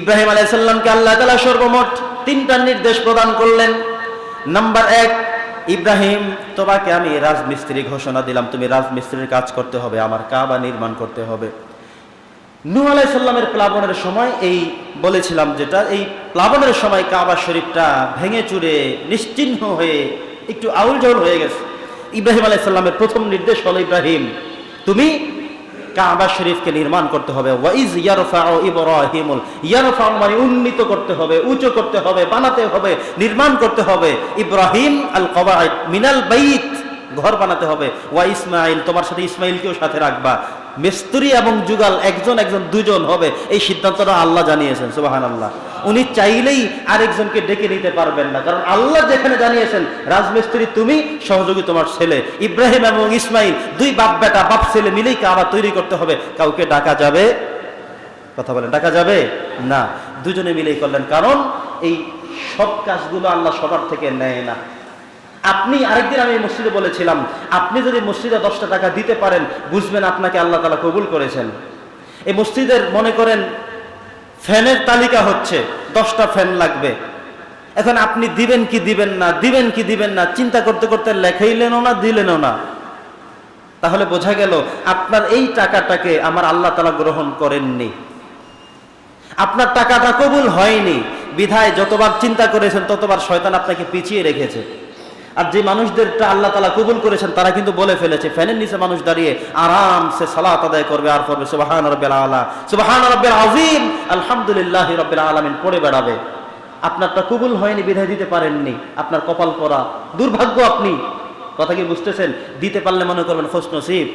ইব্রাহিম আলাইসাল্লামকে আল্লাহ তালা সর্বমোট তিনটা নির্দেশ প্রদান করলেন। নাম্বার এক, ইব্রাহিম, তোমাকে আমি রাজমিস্ত্রি ঘোষণা দিলাম। তুমি রাজমিস্ত্রির কাজ করতে হবে, আমার কাবা নির্মাণ করতে হবে। নূহ আলাইসাল্লামের প্লাবনের সময় এই বলেছিলাম যেটা, এই প্লাবনের সময় কাবা শরীফটা ভেঙে চুরে নিশ্চিহ্ন হয়ে একটু আউল জল হয়ে গেছে। ইব্রাহিম আলাইসাল্লামের প্রথম নির্দেশ হলো, ইব্রাহিম, তুমি কাবা শরীফকে নির্মাণ করতে হবে। ওয়াইজ ইয়ারফাউ ইব্রাহিমুল, ইয়ারফাউ মানে উন্নীত করতে হবে, উঁচু করতে হবে, বানাতে হবে, নির্মাণ করতে হবে। ইব্রাহিম আল কবাইদ মিনাল বাইত, ঘর বানাতে হবে। ওয়া ইসমাইল তোমার সাথে ইসমাইলকেও সাথে রাখবা। মিস্ত্রি এবং যুগাল একজন একজন দুজন হবে, এই সিদ্ধান্তটা আল্লাহ জানিয়েছেন সুবাহান আল্লাহ উনি চাইলেই আরেকজনকে ডেকে নিতে পারবেন না, কারণ আল্লাহ যেখানে জানিয়েছেন, রাজমিস্ত্রি তুমি, সহযোগী তোমার ছেলে। ইব্রাহিম এবং ইসমাইল, দুই বাপ বেটা, বাপ ছেলে মিলেই কাবা তৈরি করতে হবে। কাউকে ডাকা যাবে? কথা বলেন, ডাকা যাবে? না, দুজনে মিলেই করলেন, কারণ এই সব কাজগুলো আল্লাহ সবার থেকে নেয় না। আপনি আরেকদিন আমি মসজিদে বলেছিলাম, আপনি যদি মসজিদে দশটা টাকা দিতে পারেন, বুঝবেন আপনাকে আল্লাহ তালা কবুল করেছেন। এই মসজিদের মনে করেন, ফ্যানের তালিকা হচ্ছে, দশটা ফ্যান লাগবে। এখন আপনি দিবেন কি দিবেন না, দিবেন কি দিবেন না, চিন্তা করতে করতে লেখাইলেনও না, দিলেনও না। তাহলে বোঝা গেল, আপনার এই টাকাটাকে আমার আল্লাহ তালা গ্রহণ করেননি। আপনার টাকাটা কবুল হয়নি। বিধায় যতবার চিন্তা করেছেন, ততবার শয়তান আপনাকে পিছিয়ে রেখেছে। আর যে মানুষদেরটা আল্লাহ তালা কবুল করেছেন, তারা কিন্তু বলে ফেলেছে, ফ্যানের নিচে মানুষ দাঁড়িয়ে আরামসে সালাত আদায় করবে আর পড়বে। সুবাহান রব্বেল আলা, সুবাহান রব্বেল আজিম আলহামদুলিল্লাহ রব্বেল আলামিন পড়ে বেড়াবে। আপনারটা কবুল হয়নি বিধায় দিতে পারেননি। আপনার কপাল পরা, দুর্ভাগ্য আপনি। কথা কি বুঝতেছেন? দিতে পারলে মনে করবেন খোঁজ নসিব।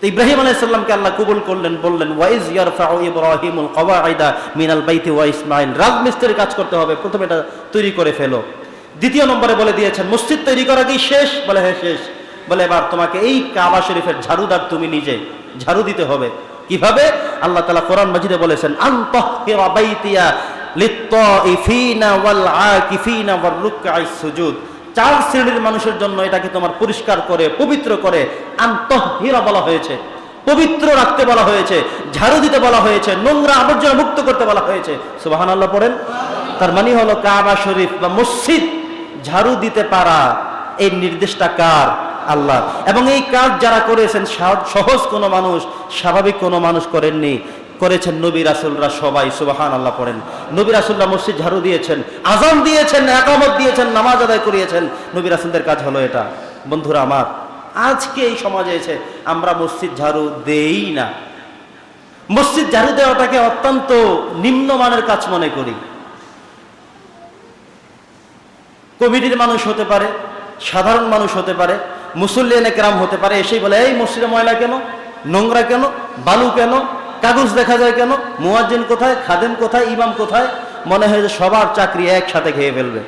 তো ইব্রাহিম আলাইসাল্লামকে আল্লাহ কবুল করলেন, বললেন, ওয়াইজ ইয়ার ইয়ারফাউ ইব্রাহিমুল কওয়াইদা মিনাল বাইতি ওয়া ইসমাইল রাজমিস্ত্রির কাজ করতে হবে, প্রথমে এটা তৈরি করে ফেলো। দ্বিতীয় নম্বরে বলে দিয়েছেন, মসজিদ তৈরি করা কি শেষ? বলে হ্যাঁ শেষ। বলে, এবার তোমাকে এই কাবা শরীফের ঝাড়ুদার তুমি নিজে। ঝাড়ু দিতে হবে। কীভাবে? আল্লাহ তালা কোরআন মাজিদে বলেছেন চার শ্রেণির মানুষের জন্য এটাকে তোমার পরিষ্কার করে, পবিত্র করে আন্তঃহিরা বলা হয়েছে। পবিত্র রাখতে বলা হয়েছে, ঝাড়ু দিতে বলা হয়েছে, নোংরা আবর্জনা মুক্ত করতে বলা হয়েছে। সুবাহান আল্লাহ পড়েন। তার মানে হলো কাবা শরীফ বা মসজিদ ঝাড়ু দিতে পারা এই নির্দেশটা কার? আল্লাহ এবং এই কাজ যারা করেছেন সহজ কোনো মানুষ, স্বাভাবিক কোনো মানুষ করেননি। করেছেন নবী রাসুলরা সবাই সুবাহান আল্লাহ পড়েন। নবী রাসুল্লাহ মসজিদ ঝাড়ু দিয়েছেন, আজান দিয়েছেন, একামত দিয়েছেন, নামাজ আদায় করিয়েছেন। নবী রাসুলদের কাজ হলো এটা। বন্ধুরা আমার, আজকে এই সমাজে এসে আমরা মসজিদ ঝাড়ু দেই না। মসজিদ ঝাড়ু দেওয়াটাকে অত্যন্ত নিম্নমানের কাজ মনে করি। কমিটির মানুষ হতে পারে, সাধারণ মানুষ হতে পারে, মুসল্লিয়ান একরাম হতে পারে, এসেই বলে, এই মসজিদে ময়লা কেন? নোংরা কেন? বালু কেন? কাগজ দেখা যায় কেন? মুয়াজ্জিন কোথায়? খাদেম কোথায়? ইমাম কোথায়? মনে হয় যে সবার চাকরি একসাথে খেয়ে ফেলবে।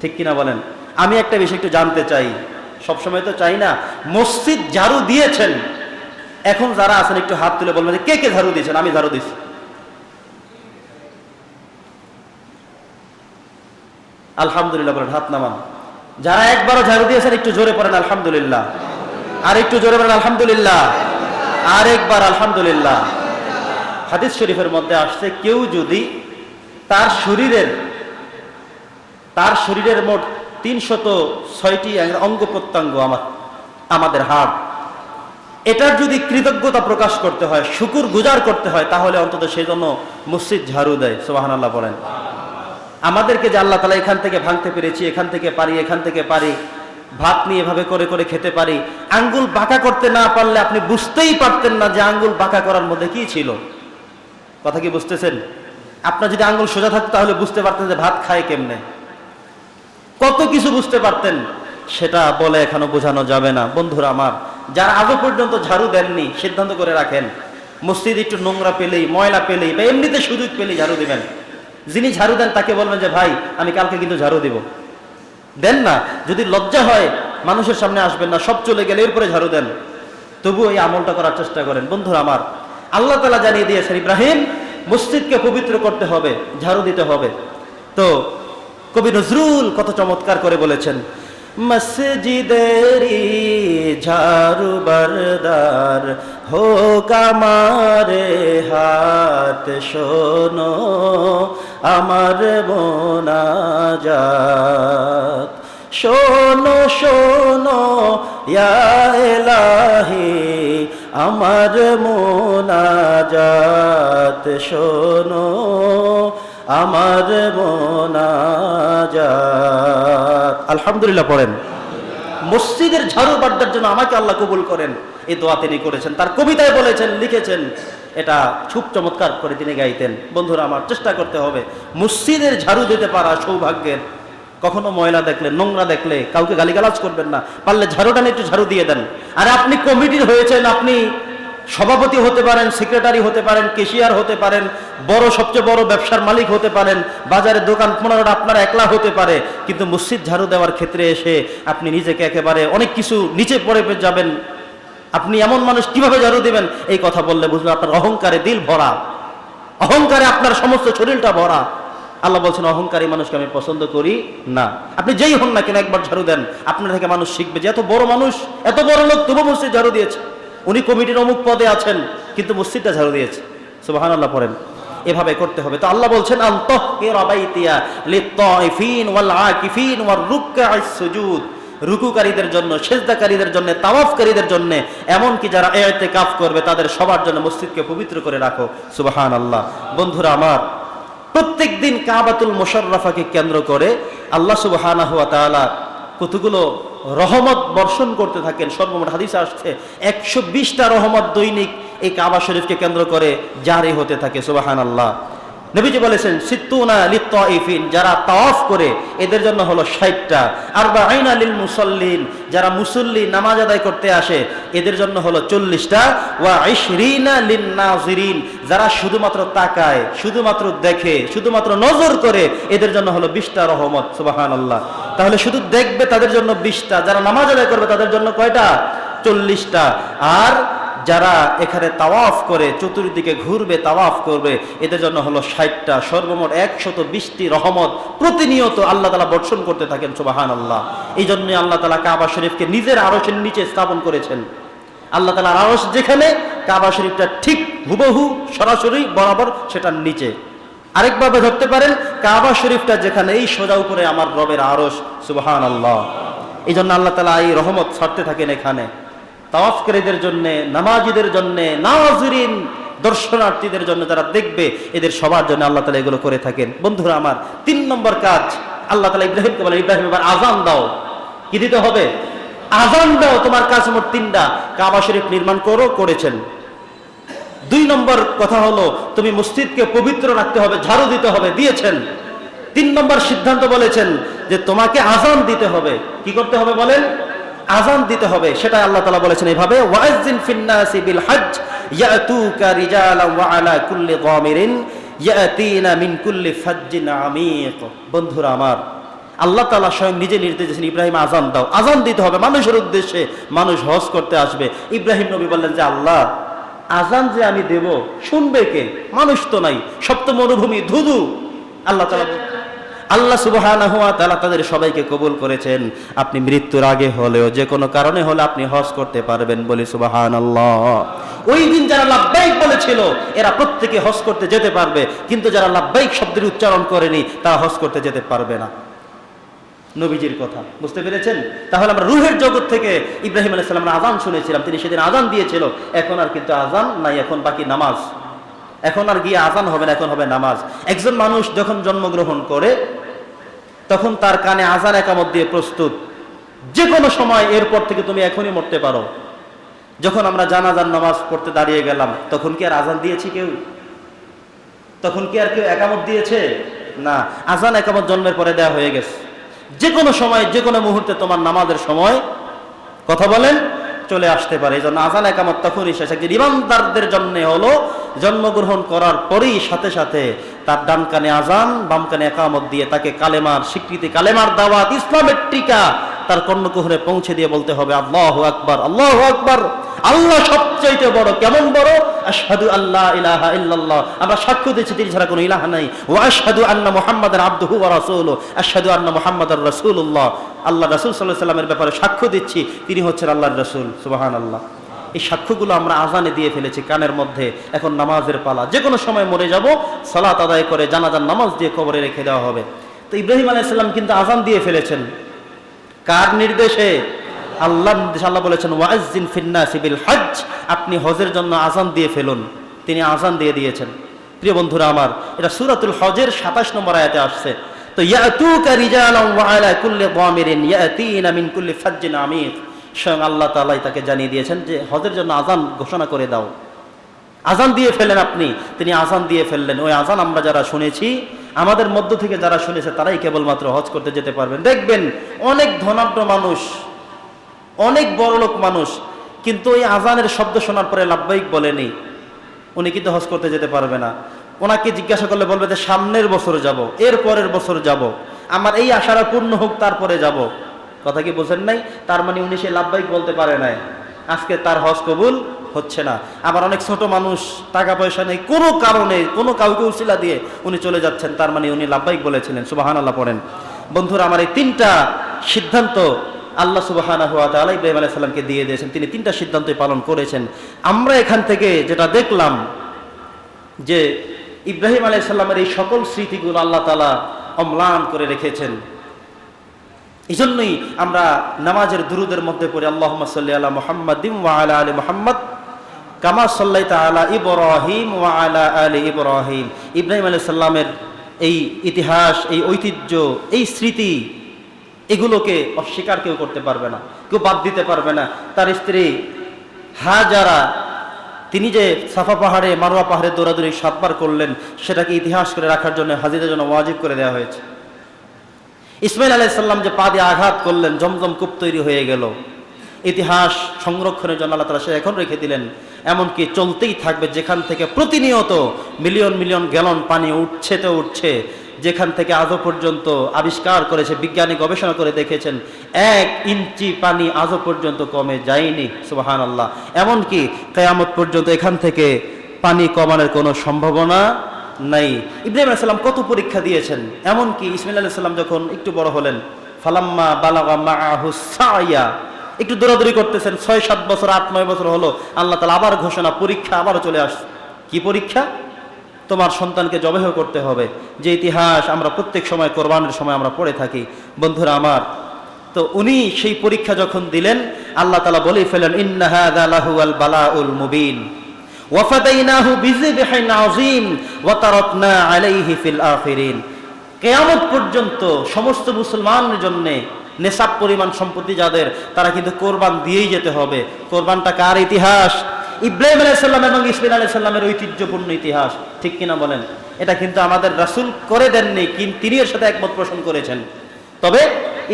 ঠিক কিনা বলেন? আমি একটা বিষয় একটু জানতে চাই। সবসময় তো চাই না, মসজিদ ঝাড়ু দিয়েছেন। এখন যারা আছেন, একটু হাত তুলে বলবেন কে কে ঝাড়ু দিয়েছেন? আমি ঝাড়ু দিছি। আলহামদুলিল্লাহ বলেন, হাত নামান। যারা একবারও ঝাড়ু দিয়েছেন, একটু জোরে পড়েন, আলহামদুলিল্লাহ। আর একটু জোরে পড়েন, আলহামদুলিল্লাহ। আর একবার, আলহামদুলিল্লাহ। হাদিস শরীফের মধ্যে আসছে, কেউ যদি তার শরীরের তার শরীরের মোট তিনশত ছয়টি অঙ্গ প্রত্যঙ্গ আমার, আমাদের হাড়, এটার যদি কৃতজ্ঞতা প্রকাশ করতে হয়, শুকুর গুজার করতে হয়, তাহলে অন্তত সেই জন্য মসজিদ ঝাড়ু দেয় সোবাহান আল্লাহ বলেন। আমাদেরকে যে আল্লাহ তালা এখান থেকে ভাঙতে পেরেছি, এখান থেকে পারি, এখান থেকে পারি, ভাত নিয়ে এভাবে করে করে খেতে পারি, আঙ্গুল বাঁকা করতে না পারলে আপনি বুঝতেই পারতেন না যে আঙ্গুল বাঁকা করার মধ্যে কি ছিল। কথা কি বুঝতেছেন? আপনার যদি আঙ্গুল সোজা থাকতো তাহলে বুঝতে পারতেন যে ভাত খায় কেমনে। কত কিছু বুঝতে পারতেন, সেটা বলে এখনও বোঝানো যাবে না। বন্ধুরা আমার, যারা আজও পর্যন্ত ঝাড়ু দেননি, সিদ্ধান্ত করে রাখেন, মসজিদ একটু নোংরা পেলেই, ময়লা পেলেই, বা এমনিতে সুযোগ পেলেই ঝাড়ু দিবেন। যিনি ঝাড়ু দেন তাকে বলবেন যে, ভাই, আমি কালকে কিন্তু ঝাড়ু দিব। দেন না, যদি লজ্জা হয়, মানুষের সামনে আসবেন না, সব চলে গেলে এরপরে ঝাড়ু দেন। তবুও এই আমলটা করার চেষ্টা করেন। বন্ধুরা আমার, আল্লাহ তালা জানিয়ে দিয়েছেন, ইব্রাহিম, মসজিদকে পবিত্র করতে হবে, ঝাড়ু দিতে হবে। তো কবি নজরুল কত চমৎকার করে বলেছেন মসজিদেরি ঝাড়ু বরদার হোক আমারে হাত, শোনো আমার মোনাজাত। শোনো শোনো এলাহি আমার মোনাজাত। শোনো আমার মোনাজাত। আলহামদুলিল্লাহ পড়েন। মসজিদের ঝাড়ু বাড্ডার জন্য আমাকে আল্লাহ কবুল করেন। এই দোয়া তিনি করেছেন। তার কবিতায় বলেছেন, লিখেছেন, এটা খুব চমৎকার করে তিনি গাইতেন। বন্ধুরা, আমার চেষ্টা করতে হবে। মসজিদের ঝাড়ু দিতে পারা সৌভাগ্যের। কখনো ময়লা দেখলে, নোংরা দেখলে, কাউকে গালিগালাজ করবেন না। পারলে ঝাড়ুটা নিয়ে একটু ঝাড়ু দিয়ে দেন। আর আপনি কমিটির হয়েছেন, আপনি সভাপতি হতে পারেন সেক্রেটারি হতে পারেন কেশিয়ার হতে পারেন, বড়, সবচেয়ে বড় ব্যবসার মালিক হতে পারেন, বাজারে দোকান পনেরোটা আপনার একলা হতে পারে, কিন্তু মসজিদ ঝাড়ু দেওয়ার ক্ষেত্রে এসে আপনি নিজেকে একেবারে অনেক কিছু নিচে পড়ে যাবেন। আপনি এমন মানুষ কীভাবে ঝাড়ু দিবেন? এই কথা বললে বুঝবেন আপনার অহংকারে দিল ভরা। অহংকারে আপনার সমস্ত শরীরটা ভরা। আল্লাহ বলছেন, অহংকারী মানুষকে আমি পছন্দ করি না। আপনি যেই হন না কেন, একবার ঝাড়ু দেন। আপনার থেকে মানুষ শিখবে যে, এত বড় মানুষ, এত বড় লোক তবু মসজিদ ঝাড়ু দিয়েছে। উনি কমিটির অমুক পদে আছেন, কিন্তু মসজিদটা ঝাড়ু দিয়েছে। সুবাহান আল্লাহ পড়েন। এভাবে করতে হবে। তো আল্লাহ বলছেন রুকুকারীদের জন্য, সেজদাকারীদের জন্য, তাওয়াফকারীদের জন্য, এমনকি যারা এতে কাফ করবে, তাদের সবার জন্য মসজিদকে পবিত্র করে রাখো। সুবাহান আল্লাহ বন্ধুরা আমার প্রত্যেক দিন কাবাতুল মোশাররাফাকে কেন্দ্র করে আল্লাহ সুবহানাহ ওয়া তাআলা কতগুলো রহমত বর্ষণ করতে থাকেন? সর্বমোট হাদিস আসছে, একশো বিশটা রহমত দৈনিক এই কাবা শরীফকে কেন্দ্র করে জারি হতে থাকে সুবাহান আল্লাহ নবীজি বলেছেন, সিত্তুনা লিত্তাইফিন যারা তাওয়াফ করে, এদের জন্য হলো ষাটটা। আর বা আইনা লিল মুসল্লিন যারা মুসল্লি নামাজ আদায় করতে আসে, এদের জন্য হলো চল্লিশটা। ওয়া ইশরিনা লিন নাজিরিন যারা শুধুমাত্র তাকায়, শুধুমাত্র দেখে, শুধুমাত্র নজর করে, এদের জন্য হলো বিশটা রহমত সুবাহান আল্লাহ তাহলে শুধু দেখবে তাদের জন্য বিশটা, যারা নামাজ আদায় করবে তাদের জন্য কয়টা? চল্লিশটা। আর যারা এখানে তাওয়াফ করে, চতুর্দিকে ঘুরবে, তাওয়াফ করবে, এদের জন্য হলো ষাটটা, সর্বমোট একশত বিশটি রহমত প্রতিনিয়ত আল্লাহ তালা বর্ষণ করতে থাকেন সুবাহান আল্লাহ এই জন্য আল্লাহ তালা কাবা শরীফকে নিজের আরসের নিচে স্থাপন করেছেন। আল্লাহ তালার আরস যেখানে, কাবা শরীফটা ঠিক হুবহু, সরাসরি বরাবর সেটার নিচে। আরেকভাবে ধরতে পারেন, কাবা শরীফটা যেখানে এই সোজা উপরে আমার রবের আরস সুবাহান আল্লাহ এই জন্য আল্লাহ তালা এই রহমত ছাড়তে থাকেন এখানে। তাওয়াফকারীদের জন্য, নামাজিদের জন্য, নাজরিন, দর্শনার্থীদের জন্য যারা দেখবে, এদের সবার জন্য আল্লাহ তালা এগুলো করে থাকেন। বন্ধুরা আমার, তিন নম্বর কাজ, আল্লাহ তালা ইব্রাহিমকে বলে ইব্রাহিম, এবার আজান দাও। কি দিতে হবে? আজান দাও তোমার কাজ মোট তিনটা। কাবা শরীফ নির্মাণ করো, করেছেন। দুই নম্বর কথা হলো, তুমি মসজিদকে পবিত্র রাখতে হবে, ঝাড়ু দিতে হবে, দিয়েছেন। তিন নম্বর সিদ্ধান্ত বলেছেন যে তোমাকে আজান দিতে হবে। কি করতে হবে বলেন? আজান দিতে হবে সেটা আল্লাহ তালা বলেছেন এইভাবে ওয়াইজিন ফিন্নাসি বিল হজ ইয়াতুকা রিজালান ওয়া কুল্লি দামিরিন ইয়াতিনা মিন কুল্লি ফাজ্জিন আমিক। বন্ধুরা আমার, আল্লাহ তালা স্বয়ং নিজে নির্দেশ দিয়েছেন, ইব্রাহিম আজান দাও। আজান দিতে হবে মানুষের উদ্দেশ্যে, মানুষ হজ করতে আসবে। ইব্রাহিম নবী বললেন যে, আল্লাহ আজান যে আমি দেব, শুনবে কে? মানুষ তো নাই সপ্ত মরুভূমি ধুধু। আল্লাহ তালা আল্লাহ তাআলা তাদের সবাইকে কবুল করেছেন। আপনি মৃত্যুর আগে হলেও যে কোনো কারণে হলে আপনি হজ করতে পারবেন বলে সুবহানাল্লাহ। ওই দিন যারা লাব্বাইক বলেছিল, এরা প্রত্যেকে হজ করতে যেতে পারবে। কিন্তু যারা লাব্বাইক শব্দের উচ্চারণ করেনি, তারা হজ করতে যেতে পারবে না। নবীজির কথা, বুঝতে পেরেছেন? তাহলে আমরা রুহের জগৎ থেকে ইব্রাহিম আলাইহিস সালামের আজান শুনেছিলাম। তিনি সেদিন আজান দিয়েছিল। এখন আর কিন্তু আজান নাই, এখন বাকি নামাজ। এখন আর গিয়ে আজান হবে না, এখন হবে নামাজ। একজন মানুষ যখন জন্মগ্রহণ করে তখন তার কানে আজান একামত দিয়ে প্রস্তুত। যে কোনো সময় এরপর থেকে তুমি এখনই মরতে পারো। যখন আমরা জানাজান নামাজ পড়তে দাঁড়িয়ে গেলাম, তখন কি আর আজান দিয়েছি কেউ? তখন কি আর কেউ একামত দিয়েছে? না, আজান একামত জন্মের পরে দেয়া হয়ে গেছে। যে কোনো সময় যে কোনো মুহূর্তে তোমার নামাজের সময় কথা বলেন, চলে আসতে পারে। এই জন্য আজান একামত তখনই শেষ। একজন ইমানদারদের জন্য হলো, জন্মগ্রহণ করার পরেই সাথে সাথে তার ডান কানে আজান বাম কানে একামত দিয়ে তাকে কালেমার স্বীকৃতি, কালেমার দাওয়াত, ইসলামের টিকা তার কর্ণকুহরে পৌঁছে দিয়ে বলতে হবে, আল্লাহ আকবার আল্লাহ আকবার, আল্লাহ সবচাইতে বড়, কেমন বড়? আশহাদু আল্লাহ ইলাহা ইল্লাল্লাহ। আমরা সাক্ষ্য দিচ্ছি তিনি ছাড়া কোনো ইলাহা নাই। ও আশহাদু আন্না মুহাম্মাদান আবদুহু ওয়া রাসূলুহু। আশহাদু আন্না মুহাম্মাদার রাসূলুল্লাহ। আল্লাহ রাসূল সাল্লাল্লাহু আলাইহি সাল্লামের ব্যাপারে সাক্ষ্য দিচ্ছি, তিনি হচ্ছেন আল্লাহর রাসূল। সুবহানাল্লাহ। এই সাক্ষ্যগুলো আমরা আজানে দিয়ে ফেলেছি কানের মধ্যে। এখন নামাজের পালা। যে কোনো সময় মরে যাব, সালাত আদায় করে জানাজার নামাজ দিয়ে কবরে রেখে দেওয়া হবে। তো ইব্রাহিম আলাইসাল্লাম কিন্তু আজান দিয়ে ফেলেছেন। কার নির্দেশে? আল্লাহ নির্দেশ আল্লাহ বলেছেন ওয়াজিন ফিন্না সিবিল হজ আপনি হজের জন্য আজান দিয়ে ফেলুন। তিনি আজান দিয়ে দিয়েছেন। প্রিয় বন্ধুরা আমার, এটা সুরাতুল হজের সাতাশ নম্বর আয়াতে আসছে। তো ইয়াতুকা রিজালাম ওয়া আলা কুল্লি দামিরিন, ইয়াতিনা মিন কুল্লি ফাজ্জিন আমিক স্বয়ং আল্লাহ তাআলাই তাকে জানিয়ে দিয়েছেন যে হজের জন্য আজান ঘোষণা করে দাও। আজান দিয়ে ফেলেন আপনি। তিনি আজান দিয়ে ফেললেন। ওই আজান আমরা যারা শুনেছি, আমাদের মধ্য থেকে যারা শুনেছে, তারাই কেবলমাত্র হজ করতে যেতে পারবেন। দেখবেন, অনেক ধনাঢ্য মানুষ, অনেক বড়লোক মানুষ, কিন্তু ওই আজানের শব্দ শোনার পরে লাভবাহিক বলেনি। উনি কিন্তু হজ করতে যেতে পারবে না। ওনাকে জিজ্ঞাসা করলে বলবে যে, সামনের বছর যাব, এর পরের বছর যাব। আমার এই আশারা পূর্ণ হোক, তারপরে যাব। কথা কি বোঝেন নাই? তার মানে উনি সে লাভবাহিক বলতে পারে নাই। আজকে তার হজ কবুল হচ্ছে না। আবার অনেক ছোট মানুষ, টাকা পয়সা নেই, কোনো কারণে, কোনো কাউকে উসিলা দিয়ে উনি চলে যাচ্ছেন। তার মানে উনি লাভবাহিক বলেছিলেন। সুবাহান আল্লাহ পড়েন। বন্ধুরা, আমার এই তিনটা সিদ্ধান্ত আল্লাহ সুবাহানা হুয়া তালা ইব্রাহিম আলাইহিস সালামকে দিয়ে দিয়েছেন। তিনি তিনটা সিদ্ধান্তই পালন করেছেন। আমরা এখান থেকে যেটা দেখলাম, যে ইব্রাহিম আলাইহিস সালামের এই সকল স্মৃতিগুলো আল্লাহ তালা অম্লান করে রেখেছেন। এই জন্যই আমরা নামাজের দুরুদের মধ্যে পড়ি আল্লাহ সাল্লি আলা আলা মোহাম্মদ কামা সাল্লাই তালা ওয়া আলা আলী ইব্রাহিম। ইব্রাহিম আলি সাল্লামের এই ইতিহাস, এই ঐতিহ্য, এই স্মৃতি, এগুলোকে অস্বীকার কেউ করতে পারবে না, কেউ বাদ দিতে পারবে না। তার স্ত্রী হাজারা, তিনি যে সাফা পাহাড়ে, মারোয়া পাহাড়ে দৌড়াদৌড়ি সাতবার করলেন, সেটাকে ইতিহাস করে রাখার জন্য হাজিদের জন্য ওয়াজিব করে দেওয়া হয়েছে। ইসমাইল আলাইসাল্লাম যে পা দিয়ে আঘাত করলেন, জমজম কূপ তৈরি হয়ে গেল। ইতিহাস সংরক্ষণের জন্য আল্লাহ তালা সে এখন রেখে দিলেন। এমনকি চলতেই থাকবে যেখান থেকে প্রতিনিয়ত মিলিয়ন মিলিয়ন গ্যালন পানি উঠছে তো উঠছে, যেখান থেকে আজও পর্যন্ত আবিষ্কার করেছে বিজ্ঞানী গবেষণা করে দেখেছেন, এক ইঞ্চি পানি আজও পর্যন্ত কমে যায়নি। সুবাহান আল্লাহ এমনকি কেয়ামত পর্যন্ত এখান থেকে পানি কমানোর কোনো সম্ভাবনা নাই। ইব্রাহিম আলাইসাল্লাম কত পরীক্ষা দিয়েছেন? এমনকি ইসমাইল আলাইসাল্লাম যখন একটু বড় হলেন, ফালাম্মা বালাগা একটু দৌড়াদৌড়ি করতেছেন ছয় সাত বছর আট নয় বছর হলো, আল্লাহ তালা আবার ঘোষণা, পরীক্ষা আবারও চলে আসছে কি পরীক্ষা? তোমার সন্তানকে জবেহ করতে হবে। যে ইতিহাস আমরা প্রত্যেক সময়, কোরবানের সময় আমরা পড়ে থাকি। বন্ধুরা আমার, তো উনি সেই পরীক্ষা যখন দিলেন, আল্লাহ তালা বলেই ফেলেন ইন্নাহাদ আল বালা উল মুবিন। ওয়াফাদাইনাহু বিযিবহিন আযীম ওয়া তারাকনা আলাইহি ফিল আখিরিন। কিয়ামত পর্যন্ত সমস্ত মুসলমানের জন্য নেশাব পরিমাণ সম্পত্তি যাদের, তারা কিন্তু কোরবান দিয়েই যেতে হবে। কোরবানটা কার ইতিহাস? ইব্রাহিম আলাইসাল্লাম এবং ইসমাইল আলাইসাল্লামের ঐতিহ্যপূর্ণ ইতিহাস। ঠিক কিনা বলেন? এটা কিন্তু আমাদের রাসূল করে দেননি কিন্তু তিনি এর সাথে একমত পোষণ করেছেন। তবে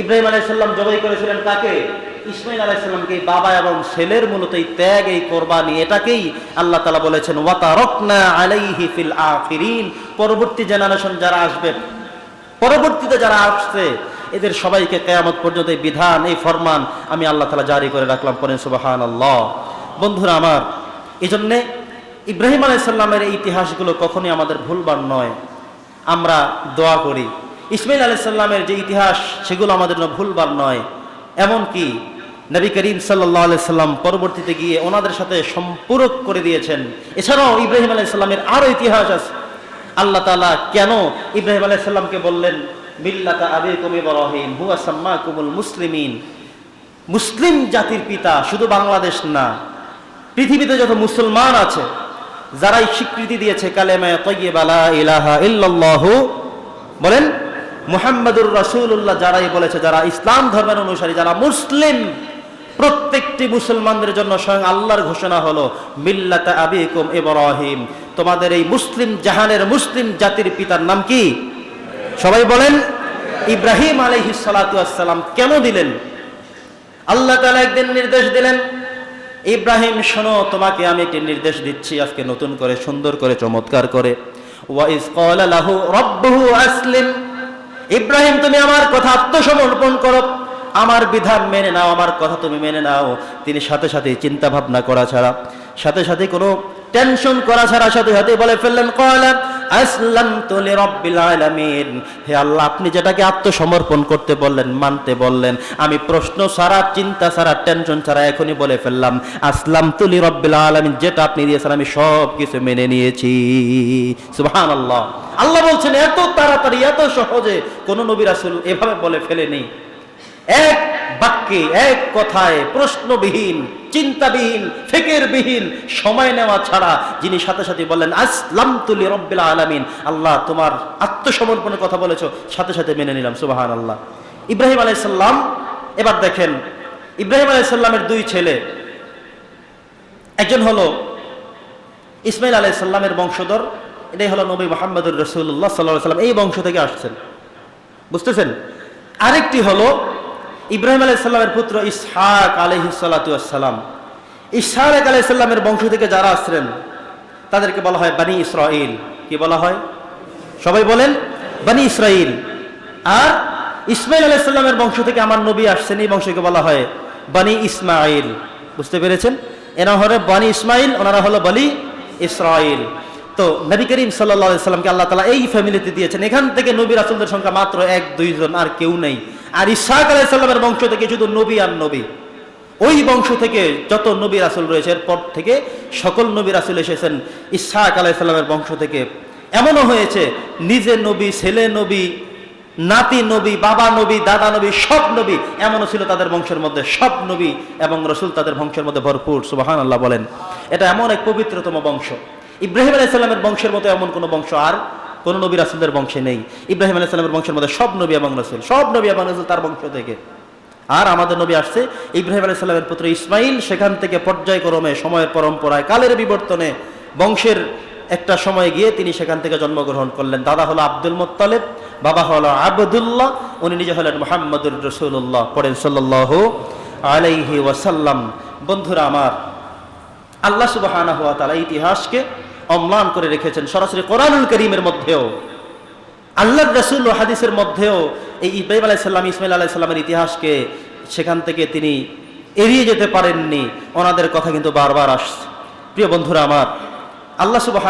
ইব্রাহিম আলাইসাল্লাম জবাই করেছিলেন কাকে? ইসমাইল আলাইসাল্লামকে বাবা এবং ছেলের মূলত এই ত্যাগ, এই কোরবানি, এটাকেই আল্লাহ তালা বলেছেন ওয়াতা রকনা আলাইহি ফিল আফিরিন পরবর্তী জেনারেশন যারা আসবে, পরবর্তীতে যারা আসছে, এদের সবাইকে কেয়ামত পর্যন্ত এই বিধান, এই ফরমান আমি আল্লাহ তালা জারি করে রাখলাম পরেন সুবাহান আল্লাহ বন্ধুরা আমার এই জন্যে ইব্রাহিম আলাইসাল্লামের এই ইতিহাসগুলো কখনই আমাদের ভুলবার নয়। আমরা দোয়া করি, ইসমাইল আলাইসাল্লামের যে ইতিহাস, সেগুলো আমাদের ভুলবার নয়। এমনকি নবী করিম সাল্লাহ আলাইসাল্লাম পরবর্তীতে গিয়ে ওনাদের সাথে সম্পূরক করে দিয়েছেন। এছাড়াও ইব্রাহিম আলাইসাল্লামের আরও ইতিহাস আছে। আল্লাহ তালা কেন ইব্রাহিম আলাইসাল্লামকে বললেন, মিল্লাতা আবিকুম ইব্রাহিম, হুয়া সাম্মাকুমুল মুসলিমিন। মুসলিম জাতির পিতা শুধু বাংলাদেশ না, পৃথিবীতে যত মুসলমান আছে, যারাই স্বীকৃতি দিয়েছে কালেমায় তৈয়বা লা ইলাহা ইল্লাল্লাহু, বলেন, মুহাম্মাদুর রাসূলুল্লাহ, যারাই বলেছে, যারা ইসলাম ধর্মের অনুসারী, যারা মুসলিম প্রত্যেকটি মুসলমানদের জন্য স্বয়ং আল্লাহর ঘোষণা হলো, মিল্লাতা আবিকুম ইব্রাহিম। তোমাদের এই মুসলিম জাহানের মুসলিম জাতির পিতার নাম কি? সবাই বলেন, ইব্রাহিম সালাতু আসসালাম কেন দিলেন? আল্লাহ তাআলা একদিন নির্দেশ দিলেন, ইব্রাহিম, শোনো, তোমাকে আমি একটি নির্দেশ দিচ্ছি, আজকে নতুন করে, সুন্দর করে, চমৎকার করে। ওয়াইজ ক্বালা লাহু রাব্বুহু আসলিম, ইব্রাহিম, তুমি আমার কথা আত্মসমর্পণ করো। আমার বিধান মেনে নাও, আমার কথা তুমি মেনে নাও। তিনি সাথে সাথে চিন্তা ভাবনা করা ছাড়া, সাথে সাথে কোনো টেনশন করা ছাড়া সাথে সাথে বলে ফেললেন, কয়লা আসলাম তোলে রব্বিল আলামিন। হে আল্লাহ, আপনি যেটাকে আত্মসমর্পণ করতে বললেন, মানতে বললেন, আমি প্রশ্ন ছাড়া, চিন্তা ছাড়া টেনশন ছাড়া এখনই বলে ফেললাম আসলাম তুলি রব্বিল আলামিন। যেটা আপনি দিয়েছেন, আমি সব কিছু মেনে নিয়েছি। সুবহান আল্লাহ আল্লাহ বলছেন, এত তাড়াতাড়ি, এত সহজে কোন নবী রাসূল এভাবে বলে ফেলেনি। এক বাক্যে, এক কথায় প্রশ্নবিহীন, চিন্তাবিহীন, ফিকিরবিহীন সময় নেওয়া ছাড়া যিনি সাথে সাথে বললেন আসলাম তুলি রব্বিল আলামিন। আল্লাহ তোমার আত্মসমর্পণের কথা বলেছ, সাথে সাথে মেনে নিলাম সুবাহান আল্লাহ ইব্রাহিম আলাইসাল্লাম এবার দেখেন, ইব্রাহিম আলাইসাল্লামের দুই ছেলে। একজন হলো ইসমাইল আলাইসাল্লামের বংশধর, এটাই হলো নবী মোহাম্মদুর রসুল্লাহ সাল্লাহ সাল্লাম, এই বংশ থেকে আসছেন। বুঝতেছেন? আরেকটি হলো ইব্রাহিম আলাইসাল্লামের পুত্র ইসহাক আলহিসাল্লাম ইসহাক আলাইসাল্লামের বংশ থেকে যারা আসছেন, তাদেরকে বলা হয় বানি ইসরাইল কি বলা হয়? সবাই বলেন, বানি ইসরাইল আর ইসমাইল আলাইসাল্লামের বংশ থেকে আমার নবী আসছেন, এই বংশকে বলা হয় বানি ইসমাইল বুঝতে পেরেছেন? এরা হলো বানি ইসমাইল ওনারা হলো বলি ইসরাইল তো নবী করিম সাল্লাহ সাল্লামকে আল্লাহ তালা এই ফ্যামিলিতে দিয়েছেন। এখান থেকে নবী রাসুলদের সংখ্যা মাত্র এক, দুইজন, আর কেউ নেই। আর ইসাক আলাইসাল্লামের বংশ থেকে শুধু নবী আর নবী। ওই বংশ থেকে যত নবী রাসুল রয়েছে, এরপর থেকে সকল নবী রাসুল এসেছেন ইসাক আলাইসাল্লামের বংশ থেকে। এমনও হয়েছে, নিজে নবী, ছেলে নবী, নাতি নবী, বাবা নবী, দাদা নবী, সব নবী, এমনও ছিল তাদের বংশের মধ্যে, সব নবী এবং রসুল তাদের বংশের মধ্যে ভরপুর সুবাহান আল্লাহ বলেন। এটা এমন এক পবিত্রতম বংশ। ইব্রাহিম আলাইসাল্লামের বংশের মতো এমন কোনো বংশ আর কোন নবী রাসুলদের বংশে নেই। ইব্রাহিম আলাইসাল্লামের বংশের মধ্যে সব নবী এবং রসুল, সব নবী এবং রসুল তার বংশ থেকে। আর আমাদের নবী আসছে ইব্রাহিম আলাইসাল্লামের পুত্র ইসমাইল, সেখান থেকে পর্যায়ক্রমে সময়ের পরম্পরায় কালের বিবর্তনে বংশের একটা সময় গিয়ে তিনি সেখান থেকে জন্মগ্রহণ করলেন। দাদা হলো আব্দুল মোত্তালেব, বাবা হলো আবদুল্লাহ, উনি নিজে হলেন মোহাম্মদুর রসুল্লাহ পড়েন সাল্লাহ আলাইহি ওয়াসাল্লাম। বন্ধুরা আমার, আল্লাহ সুবাহ ইতিহাসকে অম্লান করে রেখেছেন সরাসরি কোরআনুল করিমের মধ্যেও। আল্লাহ রসুল হাদিসের মধ্যেও এই ইব্রাহিম আলাইসাল্লাম ইসমাইল আলাইসাল্লামের ইতিহাসকে সেখান থেকে তিনি এড়িয়ে যেতে পারেননি। ওনাদের কথা কিন্তু বারবার আসছে। প্রিয় বন্ধুরা আমার, আল্লাহ সুবাহ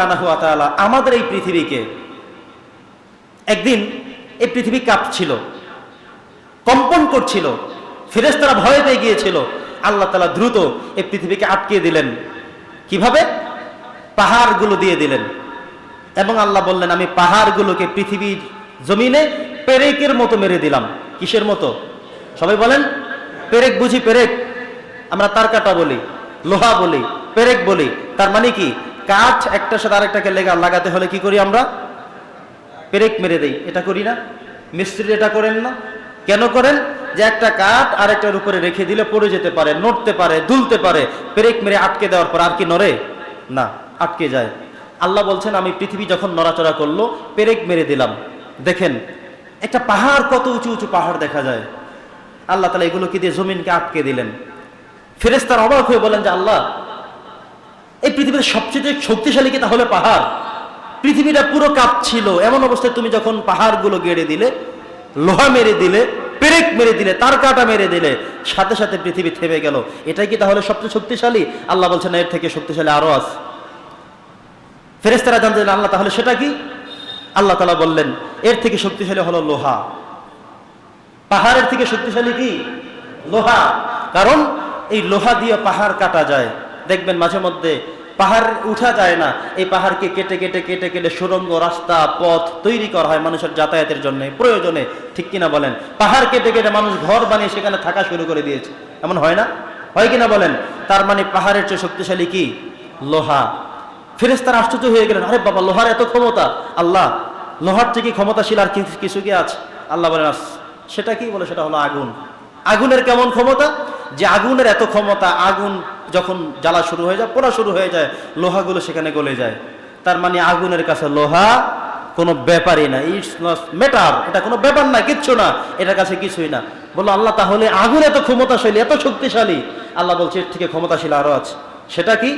আমাদের এই পৃথিবীকে একদিন এই পৃথিবী কাঁপছিল, কম্পন করছিল ফেরেস্তারা ভয় পেয়ে গিয়েছিল। আল্লাহ তালা দ্রুত এই পৃথিবীকে আটকে দিলেন। কীভাবে? পাহাড়গুলো দিয়ে দিলেন। এবং আল্লাহ বললেন, আমি পাহাড়গুলোকে পৃথিবীর জমিনে পেরেকের মতো মেরে দিলাম। কিসের মতো? সবাই বলেন, পেরেক বুঝি, পেরেক। আমরা তার কাটা বলি, লোহা বলি, পেরেক বলি। তার মানে কি? কাঠ একটার সাথে আরেকটাকে লেগা লাগাতে হলে কি করি আমরা? পেরেক মেরে দেই। এটা করি না। মিস্ত্রি এটা করেন না। কেন করেন? যে একটা কাঠ আরেকটার উপরে রেখে দিলে পড়ে যেতে পারে, নড়তে পারে, দুলতে পারে। পেরেক মেরে আটকে দেওয়ার পর আর কি নড়ে? না। আটকে যায়। আল্লাহ বলছেন, আমি পৃথিবী যখন নড়াচড়া করল, পেরেক মেরে দিলাম। দেখেন, একটা পাহাড় কত উঁচু উঁচু পাহাড় দেখা যায়। আল্লাহ তালা এগুলোকে দিয়ে জমিনকে আটকে দিলেন? ফেরেস্তার অবাক হয়ে বলেন যে, আল্লাহ, এই পৃথিবীর সবচেয়ে শক্তিশালী কি তাহলে পাহাড়? পৃথিবীটা পুরো কাঁপছিল। এমন অবস্থায় তুমি যখন পাহাড়গুলো গেড়ে দিলে, লোহা মেরে দিলে, পেরেক মেরে দিলে, তার কাটা মেরে দিলে, সাথে সাথে পৃথিবী থেমে গেল। এটাই কি তাহলে সবচেয়ে শক্তিশালী? আল্লাহ বলছেন এর থেকে শক্তিশালী আরও আছে। ফেরেস্তারা জানতেন আল্লাহ, তাহলে সেটা কি? আল্লাহ তালা বললেন, এর থেকে শক্তিশালী হলো লোহা। পাহাড়ের থেকে শক্তিশালী কি? লোহা। কারণ এই লোহা দিয়ে পাহাড় কাটা যায়। দেখবেন মাঝে মধ্যে পাহাড় উঠা যায় না। এই পাহাড়কে কেটে কেটে কেটে কেটে সুরঙ্গ রাস্তা, পথ তৈরি করা হয় মানুষের যাতায়াতের জন্য, প্রয়োজনে। ঠিক কিনা বলেন? পাহাড় কেটে কেটে মানুষ ঘর বানিয়ে সেখানে থাকা শুরু করে দিয়েছে। এমন হয় না? হয় কিনা বলেন? তার মানে পাহাড়ের চেয়ে শক্তিশালী কি? লোহা। ফেরেস্তার আশ্চর্য হয়ে গেলেন, আরে বাবা, লোহার এত ক্ষমতা? আল্লাহ, লোহার থেকে ক্ষমতাশীল আর কিছু কি আছে? আল্লাহ বলেন সেটা কি বলে? সেটা হলো আগুন। আগুনের কেমন ক্ষমতা? যে আগুনের এত ক্ষমতা, আগুন যখন জ্বালা শুরু হয়ে যায়, পোড়া শুরু হয়ে যায়, লোহাগুলো সেখানে গলে যায়। তার মানে আগুনের কাছে লোহা কোনো ব্যাপারই না। ইটস নট ম্যাটার এটা কোনো ব্যাপার না, কিচ্ছু না। এটার কাছে কিছুই না। বলল, আল্লাহ, তাহলে আগুন এত ক্ষমতাশালী, এত শক্তিশালী? আল্লাহ বলছে, এর থেকে ক্ষমতাশীল আরও আছে। সেটা কি?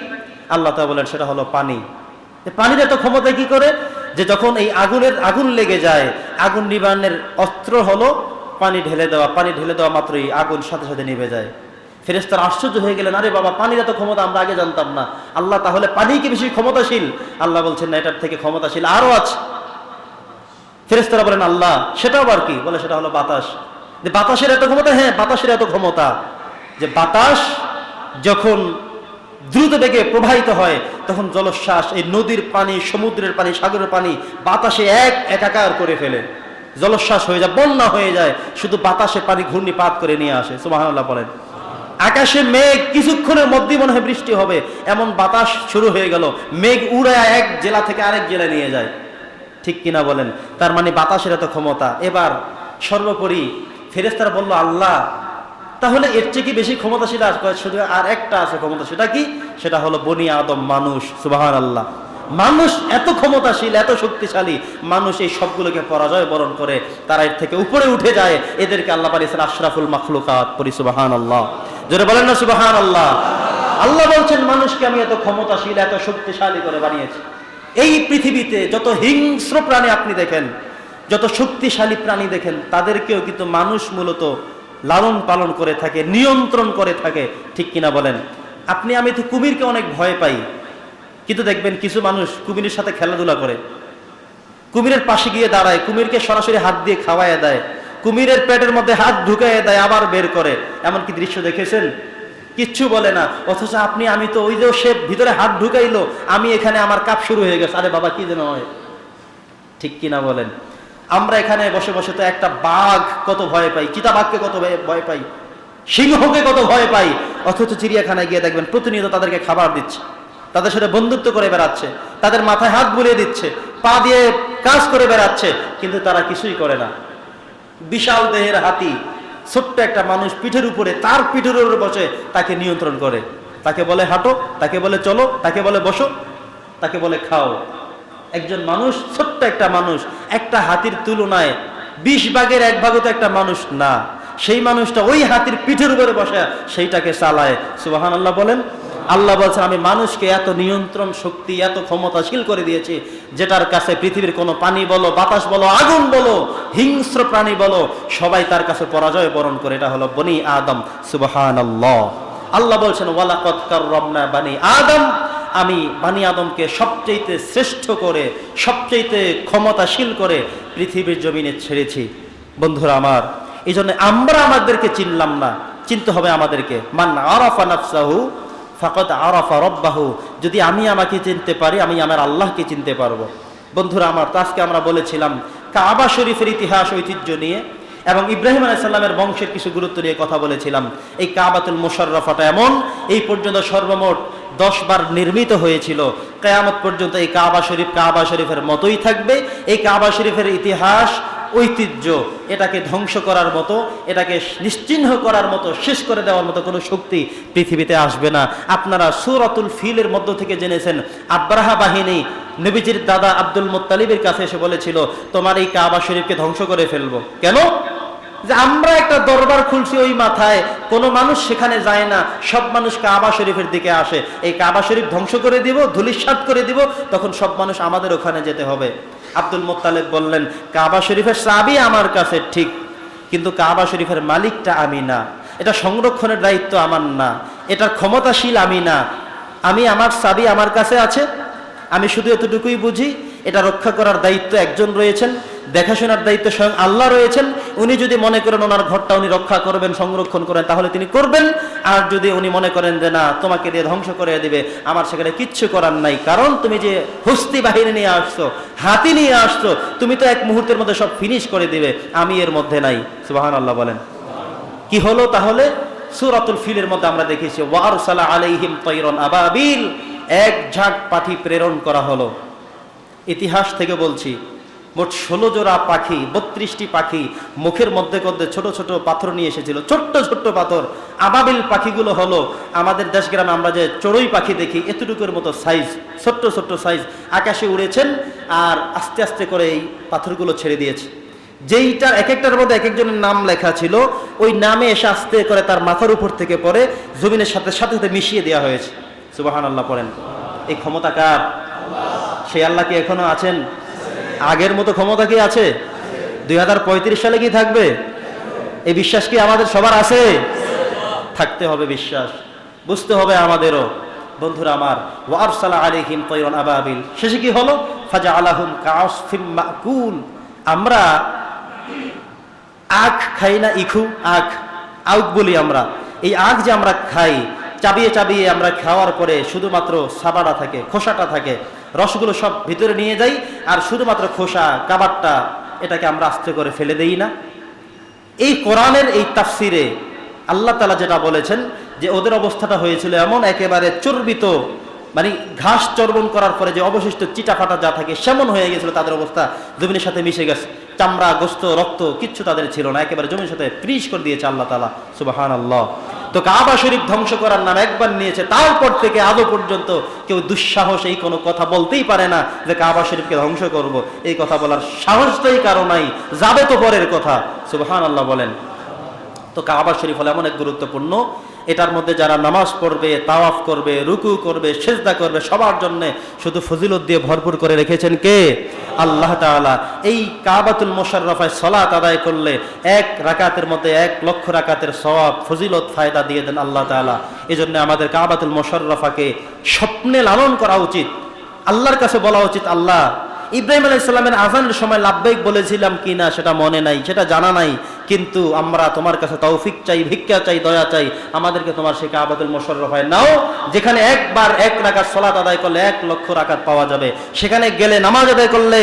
আল্লাহ তা বলেন, সেটা হলো পানি। পানির এত ক্ষমতা কি করে? যে যখন এই আগুনের, আগুন লেগে যায়, আগুন নিবারণের অস্ত্র হলো পানি ঢেলে দেওয়া। পানি ঢেলে দেওয়া মাত্রই আগুন সাথে সাথে নিভে যায়। ফেরেস্তার আশ্চর্য হয়ে গেলেন, আরে বাবা, পানির এত ক্ষমতা আমরা আগে জানতাম না। আল্লাহ তাহলে পানি কি বেশি ক্ষমতাশীল? আল্লাহ বলছেন, না, এটার থেকে ক্ষমতাশীল আরও আছে। ফেরেস্তারা বলেন, আল্লাহ সেটা আবার কি? বলে, সেটা হলো বাতাস। যে বাতাসের এত ক্ষমতা হ্যাঁ বাতাসের এত ক্ষমতা। যে বাতাস যখন দ্রুত বেগে প্রবাহিত হয়, তখন জলোচ্ছ্বাস, এই নদীর পানি, সমুদ্রের পানি, সাগরের পানি বাতাসে এক একাকার করে ফেলে। জলোচ্ছ্বাস হয়ে যায়, বন্যা হয়ে যায়, শুধু বাতাসে পানি ঘূর্ণিপাত করে নিয়ে আসে, সুবহানাল্লাহ বলেন। আকাশে মেঘ, কিছুক্ষণের মধ্যেই মনে হয় বৃষ্টি হবে, এমন বাতাস শুরু হয়ে গেল, মেঘ উড়ে এক জেলা থেকে আরেক জেলায় নিয়ে যায়। ঠিক কিনা বলেন? তার মানে বাতাসের এত ক্ষমতা। এবার সর্বোপরি ফেরেস্তারা বলল, আল্লাহ তাহলে এর চেয়ে কি বেশি ক্ষমতাশীল আর আর একটা আছে ক্ষমতা সেটা কি? সেটা হলো বনি আদম, মানুষ। সুবাহান আল্লাহ মানুষ এত ক্ষমতাশীল, এত শক্তিশালী, মানুষ এই সবগুলোকে পরাজয় বরণ করে, তারা এর থেকে উপরে উঠে যায়। এদেরকে আল্লাহ পারিয়েছেন আশরাফুল মাখলুকাত পরি সুবাহান আল্লাহ জোরে বলেন না সুবাহান আল্লাহ আল্লাহ বলছেন, মানুষকে আমি এত ক্ষমতাশীল, এত শক্তিশালী করে বানিয়েছি। এই পৃথিবীতে যত হিংস্র প্রাণী আপনি দেখেন, যত শক্তিশালী প্রাণী দেখেন, তাদেরকেও কিন্তু মানুষ মূলত লালন পালন করে থাকে, নিয়ন্ত্রণ করে থাকে, ঠিক কিনা বলেন? আপনি, আমি তো কুমিরকে অনেক ভয় পাই। কিন্তু দেখবেন কিছু মানুষ কুমিরের সাথে খেলাধুলা করে। কুমিরের পাশে গিয়ে দাঁড়ায়, কুমিরকে সরাসরি হাত দিয়ে খাওয়ায় দেয়। কুমিরের পেটের মধ্যে হাত ঢুকাইয়ে দেয়, আবার বের করে। এমন কি দৃশ্য দেখেছেন? কিচ্ছু বলে না। অথচ আপনি, আমি তো ওই যে সে ভিতরে হাত ঢুকাইলো, আমি এখানে আমার কাপ শুরু হয়ে গেছে। আরে বাবা, কি যেন হয়। ঠিক কিনা বলেন? আমরা এখানে বসে বসে তো একটা বাঘ কত ভয় পাই, চিতাবাঘকে কত ভয়- পাই, সিংহকে কত ভয় পাই, অথচ চিড়িয়াখানায় গিয়ে দেখবেন প্রতিনিয়ত তাদেরকে খাবার দিচ্ছে, তাদের সাথে বন্ধুত্ব করে বেড়াচ্ছে, তাদের মাথায় হাত বুলিয়ে দিচ্ছে, পা দিয়ে কাজ করে বেড়াচ্ছে, কিন্তু তারা কিছুই করে না। বিশাল দেহের হাতি, ছোট্ট একটা মানুষ পিঠের উপরে, তার পিঠের উপরে বসে তাকে নিয়ন্ত্রণ করে। তাকে বলে হাঁটো, তাকে বলে চলো, তাকে বলে বসো, তাকে বলে খাও। একজন মানুষ, ছোট্ট একটা মানুষ, একটা হাতির তুলনায় বিশ ভাগের এক ভাগও তো একটা মানুষ না। সেই মানুষটা ওই হাতির পিঠের উপরে বসে, সেইটাকে চালায়। সুবাহান আল্লাহ বলেন, আল্লাহ বলছেন, আমি মানুষকে এত নিয়ন্ত্রণ শক্তি, এত ক্ষমতাশীল করে দিয়েছি, যেটার কাছে পৃথিবীর কোনো পানি বলো, বাতাস বলো, আগুন বলো, হিংস্র প্রাণী বলো, সবাই তার কাছে পরাজয় বরণ করে। এটা হলো বনি আদম। সুবাহান আল্লাহ আল্লাহ বলছেন ওয়ালাকত রমনা বানি আদম। আমি বানি আদমকে সবচেয়েতে শ্রেষ্ঠ করে সবচেয়েতে ক্ষমতাশীল করে পৃথিবীর জমিনে ছেড়েছি। বন্ধুরা আমার এই জন্য আমরা আমাদেরকে চিনলাম না, চিনতে হবে আমাদেরকে। মান আরাফা নাফসাহু ফাকত আরাফা রব্বাহু। যদি আমি আমাকে চিনতে পারি, আমি আমার আল্লাহকে চিনতে পারব। বন্ধুরা আমার, তো আজকে আমরা বলেছিলাম, কাবা শরীফের ইতিহাস, ঐতিহ্য নিয়ে এবং ইব্রাহিম আলাইসাল্লামের বংশের কিছু গুরুত্ব নিয়ে কথা বলেছিলাম। এই কাবাতুল মুশাররফাটা এমন, এই পর্যন্ত সর্বমোট দশ বার নির্মিত হয়েছিল। কেয়ামত পর্যন্ত এই কাবা শরীফ কাবা শরীফের মতোই থাকবে। এই কাবা শরীফের ইতিহাস, ঐতিহ্য এটাকে ধ্বংস করার মতো, এটাকে নিশ্চিহ্ন করার মতো, শেষ করে দেওয়ার মতো কোনো শক্তি পৃথিবীতে আসবে না। আপনারা সুরাতুল ফিলের মধ্য থেকে জেনেছেন, আব্রাহা বাহিনী নবীজির দাদা আব্দুল মোত্তালিবের কাছে এসে বলেছিল, তোমার এই কাবা শরীফকে ধ্বংস করে ফেলব। কেন? যে আমরা একটা দরবার খুলছি ওই মাথায়, কোনো মানুষ সেখানে যায় না, সব মানুষ কাবা শরীফের দিকে আসে। এই কাবা শরীফ ধ্বংস করে দিব ধুলিস্বাদ করে দিব, তখন সব মানুষ আমাদের ওখানে যেতে হবে। আব্দুল মোত্তালেব বললেন, কাবা শরীফের চাবি আমার কাছে, ঠিক। কিন্তু কাবা শরীফের মালিকটা আমি না। এটা সংরক্ষণের দায়িত্ব আমার না। এটার ক্ষমতাশীল আমি না। আমি আমার চাবি আমার কাছে আছে। আমি শুধু এতটুকুই বুঝি এটা রক্ষা করার দায়িত্ব একজন রয়েছেন, দেখাশোনার দায়িত্ব স্বয়ং আল্লাহ রয়েছেন। উনি যদি মনে করেন ওনার ঘরটা উনি রক্ষা করবেন, সংরক্ষণ করেন, তাহলে তিনি করবেন। আর যদি উনি মনে করেন যে না, তোমাকে দিয়ে ধ্বংস করে দিবে, আমার সেখানে কিচ্ছু করার নাই। কারণ তুমি যে হস্তি বাহিনী নিয়ে আসছো, হাতি নিয়ে আসছো, তুমি তো এক মুহূর্তের মধ্যে সব ফিনিশ করে দিবে। আমি এর মধ্যে নাই। সুবাহান আল্লাহ বলেন। কি হলো তাহলে? সুরাতুল ফিলের মধ্যে আমরা দেখেছি ওয়ারসালা আলাইহিম তৈরন আবাবিল। এক ঝাঁক পাঠি প্রেরণ করা হলো। ইতিহাস থেকে বলছি, মোট ষোলো জোড়া পাখি, বত্রিশটি পাখি মুখের মধ্যে মধ্যে ছোট ছোট পাথর নিয়ে এসেছিল, ছোট্ট ছোট্ট পাথর। আবাবিল পাখিগুলো হলো আমাদের দেশ গ্রামে আমরা যে চড়ুই পাখি দেখি, এতটুকুর মতো সাইজ ছোট্ট ছোট্ট সাইজ আকাশে উড়েছেন আর আস্তে আস্তে করে এই পাথরগুলো ছেড়ে দিয়েছে। যেইটার এক একটার মধ্যে এক একজনের নাম লেখা ছিল, ওই নামে এসে আস্তে করে তার মাথার উপর থেকে পরে জমিনের সাথে সাথে সাথে মিশিয়ে দেওয়া হয়েছে। সুবাহান আল্লাহ পড়েন। এই ক্ষমতা কার? সেই আল্লাহ কি এখনও আছেন? আগের মতো ক্ষমতা কি আছে? দুই হাজার পঁয়ত্রিশ সালে কি থাকবে? এই বিশ্বাস কি আমাদের সবার আছে? থাকতে হবে বিশ্বাস। বুঝতে হবে আমাদেরও। বন্ধুরা আমার ওয়ারসালা আলাইহিম তৈরন আবাবিল শেষে কি হলো? ফাজা আলাহুম মাকুল। আমরা আখ খাই না ইখু? আখ। আউক বলি আমরা। এই আখ যে আমরা খাই, চাবিয়ে চাবিয়ে আমরা খাওয়ার পরে শুধুমাত্র সাবাটা থাকে, খোসাটা থাকে। রসগুলো সব ভিতরে নিয়ে যাই, আর শুধুমাত্র খোসা কাবারটা এটাকে আমরা আস্তে করে ফেলে দেই না। এই কোরআনের এই তাফসিরে আল্লাহ তালা যেটা বলেছেন যে ওদের অবস্থাটা হয়েছিল এমন, একেবারে চর্বিত মানে ঘাস চর্বণ করার পরে যে অবশিষ্ট চিটাফাটা যা থাকে সেমন হয়ে গেছিল, তাদের অবস্থা জমিনের সাথে মিশে গেছে। চামড়া, গোস্ত, রক্ত, কিচ্ছু তাদের ছিল না, একেবারে জমির সাথে ফ্রিজ করে দিয়েছে আল্লাহ তালা সুবাহান আল্লাহ তো কাবা শরীফ ধ্বংস করার নাম একবার নিয়েছে, তারপর থেকে আজও পর্যন্ত কেউ দুঃসাহস এই কোনো কথা বলতেই পারে না যে কাবা শরীফকে ধ্বংস করব। এই কথা বলার সাহস তো এই কারও নাই, যাবে তো পরের কথা। সুবহান আল্লাহ বলেন। তো কাবা শরীফ হলো এমন এক গুরুত্বপূর্ণ এটার মধ্যে যারা নামাজ পড়বে, তাওয়াফ করবে, রুকু করবে, সেজদা করবে, সবার জন্য শুধু ফজিলত দিয়ে ভরপুর করে রেখেছেন কে? আল্লাহ তাআলা। এই কাবাতুল মোশাররফায় সলাত আদায় করলে এক রাকাতের মধ্যে এক লক্ষ রাকাতের সওয়াব, ফজিলত, ফায়দা দিয়ে দেন আল্লাহ এই জন্য আমাদের কাবাতুল মোশাররফাকে স্বপ্নে লালন করা উচিত। আল্লাহর কাছে বলা উচিত, আল্লাহ, ইব্রাহিম আলাইসাল্লামের আজানের সময় লাভবাহিক বলেছিলাম কি না সেটা মনে নাই, সেটা জানা নাই। কিন্তু আমরা তোমার কাছে তৌফিক চাই, ভিক্ষা চাই, দয়া চাই, আমাদেরকে তোমার সে কাবাতুল মোশাররফ হয়। নাও, যেখানে একবার এক রাকাত সলাত আদায় করলে এক লক্ষ রাকাত পাওয়া যাবে। সেখানে গেলে নামাজ আদায় করলে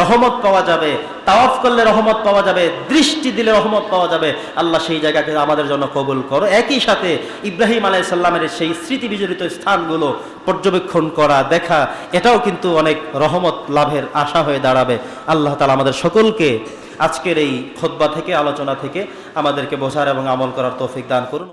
রহমত পাওয়া যাবে। তাওয়াফ করলে রহমত পাওয়া যাবে। দৃষ্টি দিলে রহমত পাওয়া যাবে। আল্লাহ সেই জায়গাকে আমাদের জন্য কবুল করো। একই সাথে ইব্রাহিম আলাইসাল্লামের সেই স্মৃতি বিজড়িত স্থানগুলো পর্যবেক্ষণ করা, দেখা, এটাও কিন্তু অনেক রহমত লাভের আশা হয়ে দাঁড়াবে। আল্লাহ তালা আমাদের সকলকে আজকের এই খোদ্া থেকে আলোচনা থেকে আমাদেরকে বোঝার এবং আমল করার তৌফিক দান করুন।